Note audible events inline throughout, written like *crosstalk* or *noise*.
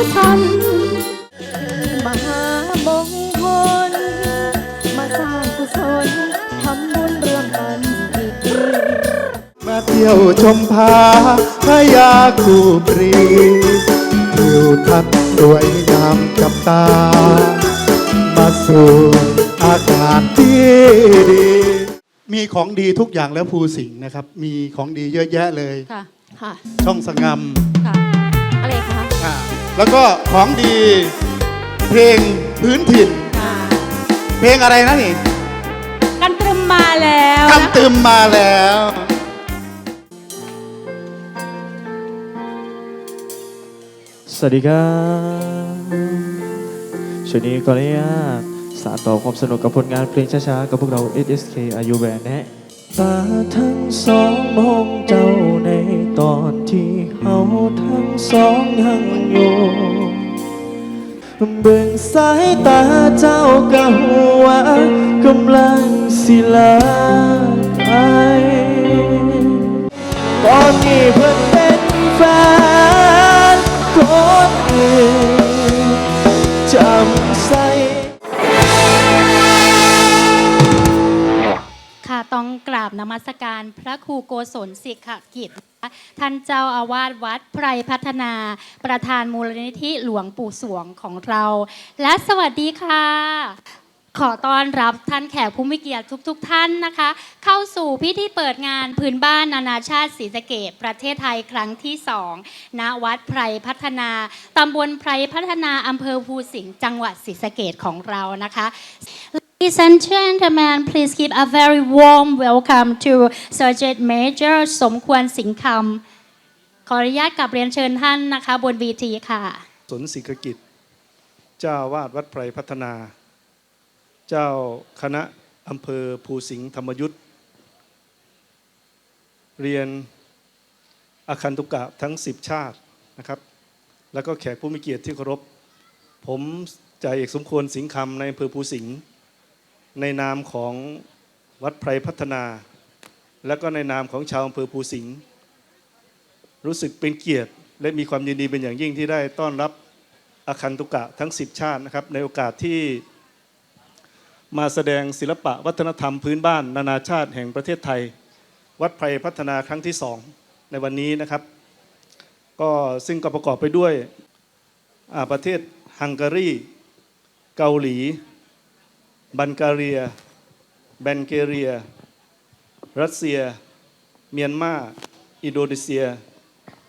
าธุชนมหามงคล มาสร้างกุศลทำบุญร่วมกันอีกปีมาเที่ยวชมพาพยาคูปรีทิวทัศน์สวยงามกับตา มาสู่อากาศที่ดี มีของดีทุกอย่างแล้วภูสิงห์นะครับ มีของดีเยอะแยะเลย ค่ะ ค่ะ ช่องสงมค่ะ อะไรคะ อ่า แล้วก็ของดีเพลงพื้นถิ่นค่ะเพลงอะไรนะนี่กันตรึมมาแล้วนะคำตืมมาแล้วสวัสดีครับช่วงนี้ขออนุญาตสานต่อความสนุกกับผลงานเพลงช้าๆ กับพวกเรา SSK อายุแบนแนะตาทั้งสองมองเจ้าใน ตอนที่เฮาทั้งสองยังอยู่เบิ่งสายตาเจ้าก็หัวากำลังสิลาไปตอนนี้เพิ่นเป็นแฟน ต้องกราบนมัสการพระครูโกศลสิกขกิจ ท่านเจ้าอาวาสวัดไพรพัฒนา ประธานมูลนิธิหลวงปู่สวงของเรา และสวัสดีค่ะ ขอต้อนรับท่านแขกผู้มีเกียรติทุก ๆ ท่านนะคะ เข้าสู่พิธีเปิดงานพื้นบ้านนานาชาติศรีสะเกดประเทศไทยครั้งที่สองณวัดไพรพัฒนาตำบลไพรพัฒนาอำเภอภูสิงห์จังหวัดศรีสะเกดของเรานะคะ Ladies and gentlemen, please give a very warm welcome to Sergeant Major สมควรสิงคำ ขออนุญาตกลับเรียนเชิญท่านนะคะบนวีทีค่ะ สนศิกกิจ เจ้าวาดวัดไพรพัฒนา เจ้าคณะอำเภอภูสิงห์ธรรมยุทธเรียนอาคันตุกะทั้ง 10 ชาตินะครับ แล้วก็แขกผู้มีเกียรติที่เคารพ ผมจ่าเอกสมควรสิงคำในอำเภอภูสิงห์ ในนามของวัดไพรพัฒนา และก็ในนามของชาวอำเภอภูสิงห์รู้สึกเป็นเกียรติ และมีความยินดีเป็นอย่างยิ่งที่ได้ต้อนรับอาคันตุกะทั้ง 10 ชาตินะครับ ในโอกาสที่มาแสดงศิลปะวัฒนธรรมพื้นบ้าน นานาชาติแห่งประเทศไทย วัดไพรพัฒนาครั้งที่สองในวันนี้นะครับก็ซึ่งก็ประกอบไปด้วยประเทศฮังการี เกาหลี บัลแกเรียแบนเกเรีย รัสเซีย เมียนมา อินโดนีเซีย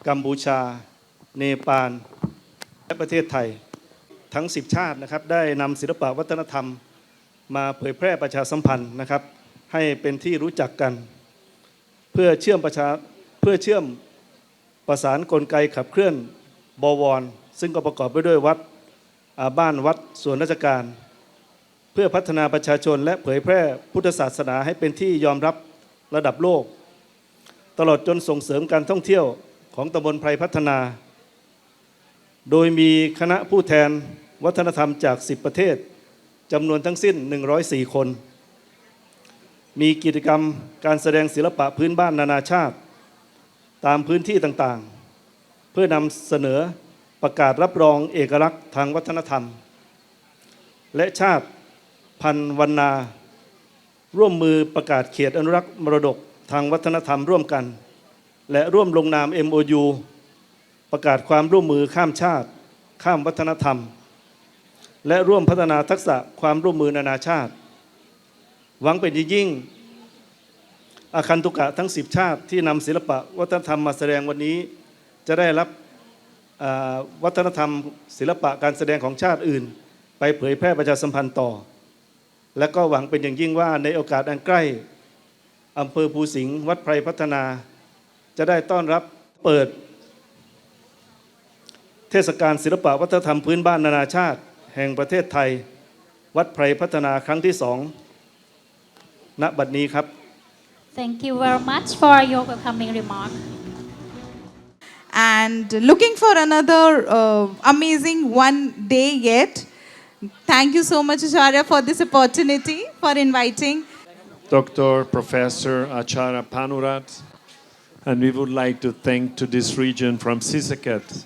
กัมพูชา เนปาล และประเทศไทย ทั้ง 10 ชาตินะครับได้นำศิลปะวัฒนธรรม มาเผยแพร่ประชาสัมพันธ์นะครับ ให้เป็นที่รู้จักกัน เพื่อเชื่อมประชาเพื่อเชื่อมประสานกลไกขับเคลื่อนบวร ซึ่งก็ประกอบไปด้วยวัดบ้านวัดส่วนราชการ เพื่อพัฒนาประชาชนและเผยแพร่พุทธศาสนาให้เป็นที่ยอมรับระดับโลก ตลอดจนส่งเสริมการท่องเที่ยวของตำบลไพรพัฒนา โดยมีคณะผู้แทนวัฒนธรรมจาก 10 ประเทศจำนวนทั้งสิ้น 104 คน มีกิจกรรมการแสดงศิลปะพื้นบ้านนานาชาติ ตามพื้นที่ต่างๆ เพื่อนำเสนอประกาศรับรองเอกลักษณ์ทางวัฒนธรรม และชาติ พันวันนา ร่วมมือประกาศเขตอนุรักษ์มรดกทางวัฒนธรรมร่วมกัน และร่วมลงนาม MOU ประกาศความร่วมมือข้ามชาติ ข้ามวัฒนธรรม และร่วมพัฒนาทักษะความร่วมมือนานาชาติ หวังเป็นอย่างยิ่ง อาคันตุกะทั้ง 10 ชาติที่นำศิลปะวัฒนธรรมมาแสดงวันนี้ จะได้รับวัฒนธรรมศิลปะการแสดงของชาติอื่น ไปเผยแพร่ประชาสัมพันธ์ต่อ และก็หวังเป็นอย่างยิ่งว่าในโอกาสอันใกล้อำเภอภูสิงห์วัดไพรพัฒนา จะได้ต้อนรับเปิด เทศกาลศิลปะวัฒนธรรมพื้นบ้านนานาชาติ แห่งประเทศไทย วัดไพรพัฒนาครั้งที่สองณบัดนี้ครับ Thank you very much for your welcoming remark and looking for another uh, amazing one day yet. Thank you so much, Acharya, for this opportunity, for inviting. Dr. Professor Achara Panurat, And we would like to thank to this region from Sisaket.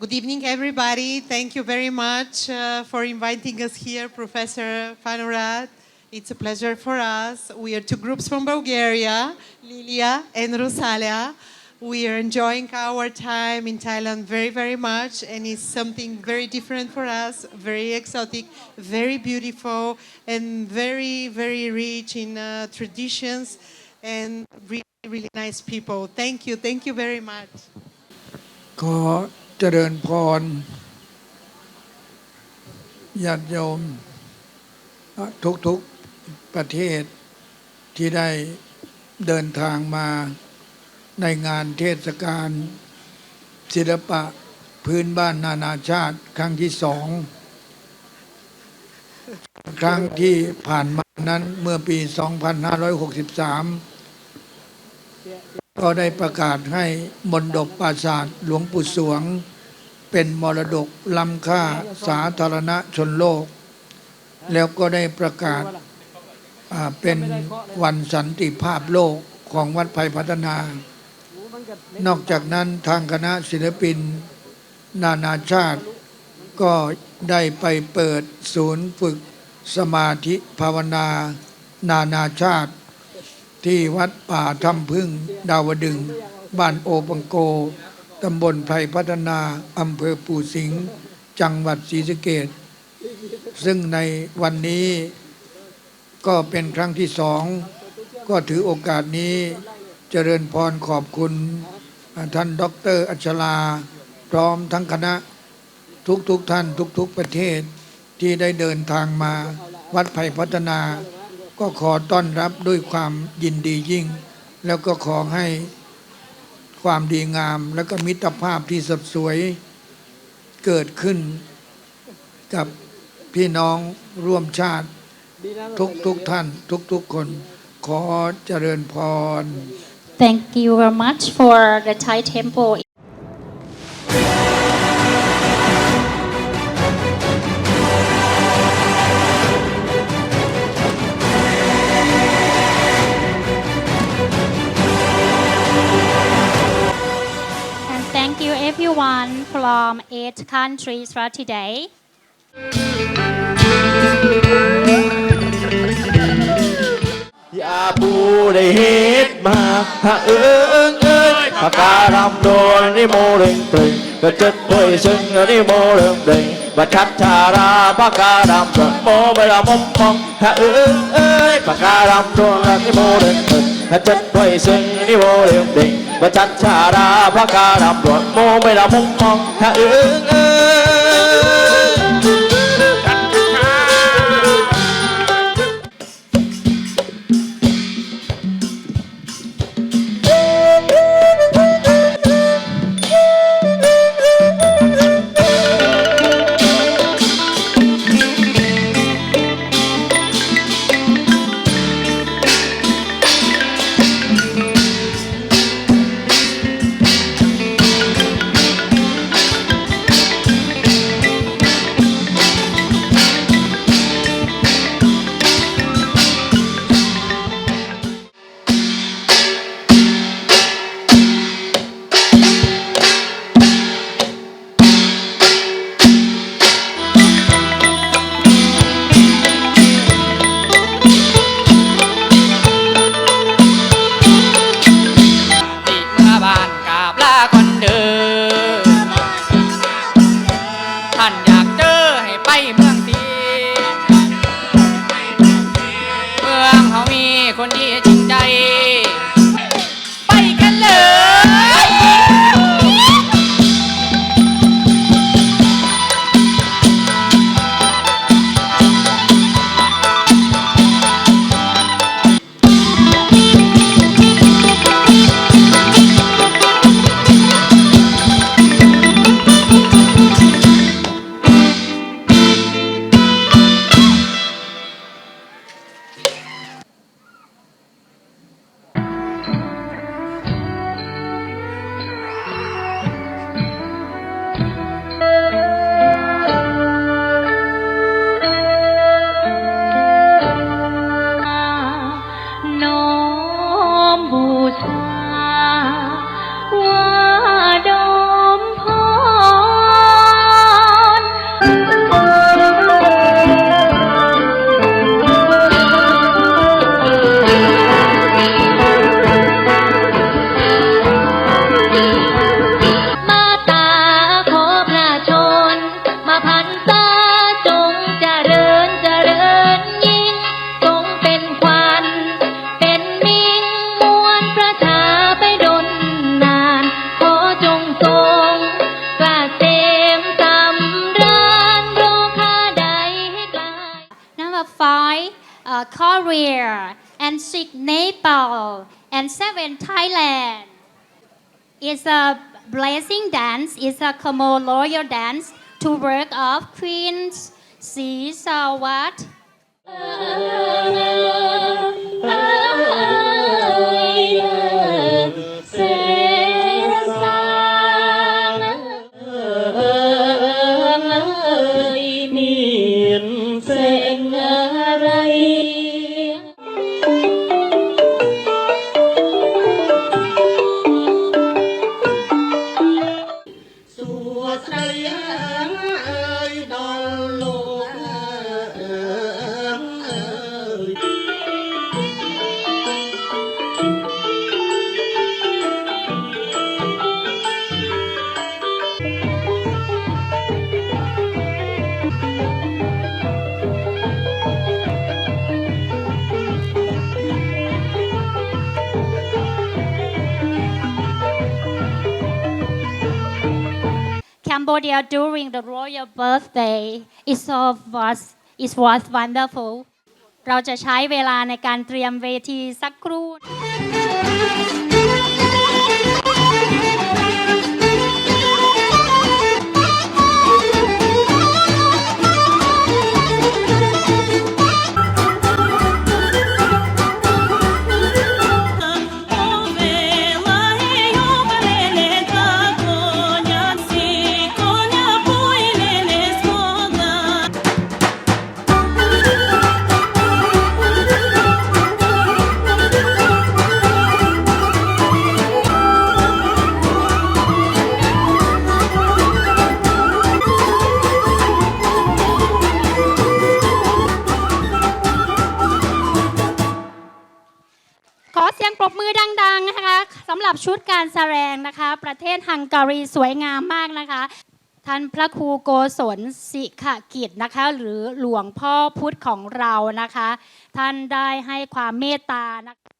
Good evening, everybody. Thank you very much uh, for inviting us here, Professor Panorad. It's a pleasure for us. We are two groups from Bulgaria, Lilia and Rosalia. We are enjoying our time in Thailand very, very much, and it's something very different for us, very exotic, very beautiful, and very, very rich in uh, traditions and really, really nice people. Thank you. Thank you very much. ขอเจริญพรญาติโยมทุกๆประเทศที่ได้เดินทางมา ในงานเทศกาลศิลปะพื้นบ้านนานาชาติครั้งที่สอง ครั้งที่ผ่านมานั้นเมื่อปี 2563 ก็ได้ประกาศให้มนดบปราสาทหลวงปู่สวง เป็นมรดกล้ำค่าสาธารณชนโลก แล้วก็ได้ประกาศเป็นวันสันติภาพโลกของวัดไผ่พัฒนา นอกจากนั้นทางคณะศิลปิน นานาชาติ ก็ได้ไปเปิดศูนย์ฝึกสมาธิภาวนา นานาชาติ ที่วัดป่าถ้ำพึ่งดาวดึง บ้านโอปังโกตำบลไพรพัฒนาอำเภอปู่สิงห์จังหวัดศรีสะเกษซึ่งในวันนี้ก็เป็นครั้งที่สอง ก็ถือโอกาสนี้ เจริญพรขอบคุณ ท่านด็อกเตอร์อัชราพร้อมทั้งคณะทุกๆทท่านทุก ๆประเทศที่ได้เดินทางมาวัดไผ่พัฒนา ก็ขอต้อนรับด้วยความยินดียิ่ง แล้วก็ขอให้ความดีงาม แล้วก็มิตรภาพที่สดสวยเกิดขึ้นกับพี่น้องร่วมชาติทุกทุกๆท่าน ทุกทุกๆคน ขอเจริญพร Thank you very much for the Thai temple And thank you everyone from eight countries for today. อย่าปูได้เฮ็ดมาหาเอิงเอ้ยปากการำโดนนี่โมเร่งตรึงก็จัดด้วยซึ่งนี่โมเริ่มเด้งบัดชัดชาราปากการำโดนโมเวลามองมองหาเอิงเอ้ยปากการำโดนนี่โมเร่งตรึงก็จัดด้วยซึ่งนี่โมเริ่มเด้งบัดชัดชาราปากการำโดนโมเวลามองมองหาเอิงเอ้ย uh, Korea, and six Nepal, and seven Thailand. It's a blessing dance. It's a Khmer royal dance to work of Queen Si *laughs* Sawat. แคนเบเดีย during the royal birthday it was it was wonderful เราจะใช้เวลาในการเตรียมเวทีสักครู่ รีสวยงามมากนะคะ ท่านพระครูโกศลสิขกิจนะคะ หรือหลวงพ่อพุธของเรานะคะ ท่านได้ให้ความเมตตานะคะ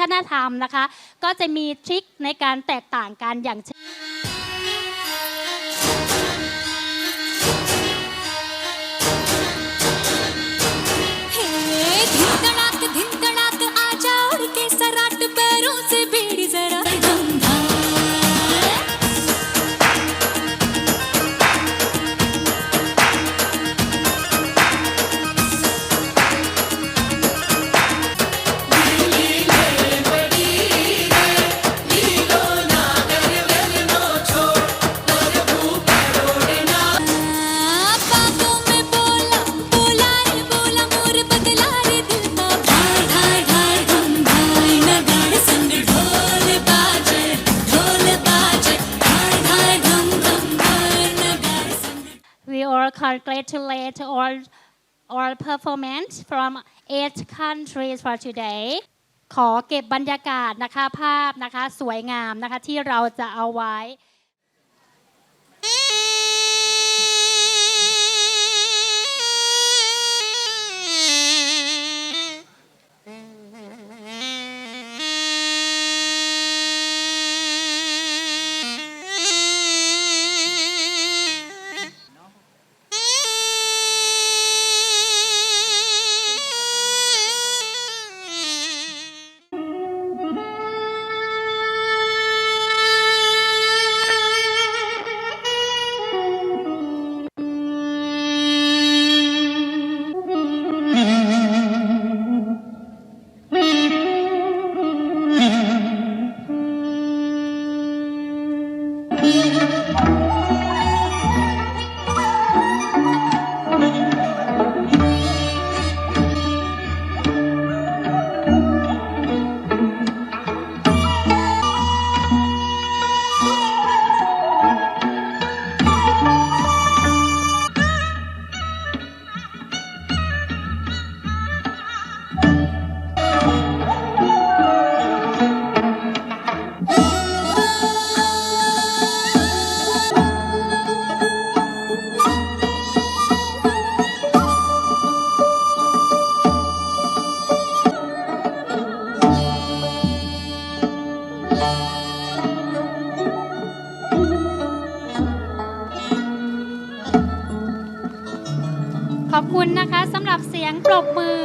ฒนธรรมนะคะ ก็จะมีทริคในการแตกต่างกันอย่างเช่น congratulate all all performance from eight countries for today ขอเก็บบรรยากาศนะคะภาพนะคะสวยงามนะคะที่เราจะเอาไว้ ปรบมือ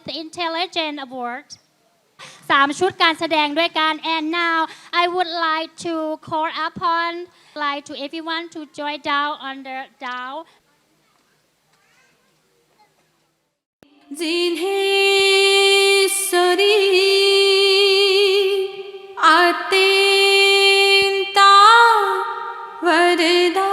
with intelligent award สามชุดการแสดงด้วยกัน and now I would like to call upon like to everyone to join down on the down जिन्हें सरी आते वरदान